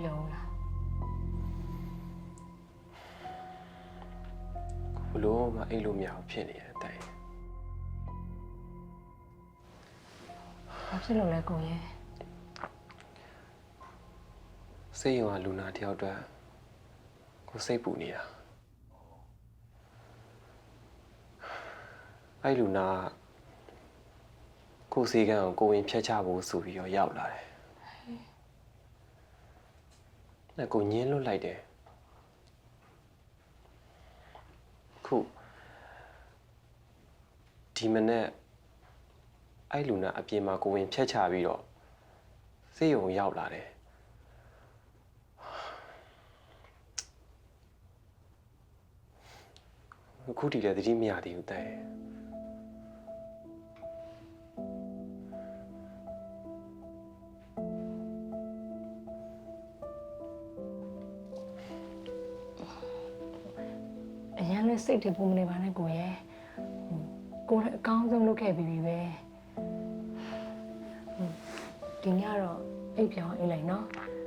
ပြောဘူးလားဘလို့မအိတ်လို့မရဘူးဖြစ်နေတယ်တိုင်ဘာဖြစ်လို့လဲကိုရဲ့စိတ်ရောလူနာတယောက်အတွက်ကိုစိတ်ပူနေတာအဲ့လူနာကကိုယ်စီကံကိုကိုဝင်ဖျက်ချဖို့ဆိုပြီးတော့ရောက်လာတယ်။ အဲ့ကိုညင်းလွတ်လိုက်တယ်။ခုဒီမနေ့အဲ့လူနာအပြင်မှာကိုဝင်ဖျက်ချပြီးတော့စိတ်ုံရောက်လာတယ်။အခုတည်းလည်းသတိမရသေးဘူးတဲ့။ အရင်လဲစိတ်တွေပူမနေပါနဲ့ကိုရဲ့ဟိုကိုလည်းအကောင်းဆုံးလုပ်ခဲ့ပြီးပြီပဲဟိုဒီညတော့အိပ်ပြောင်းအိပ်လိုက်နော်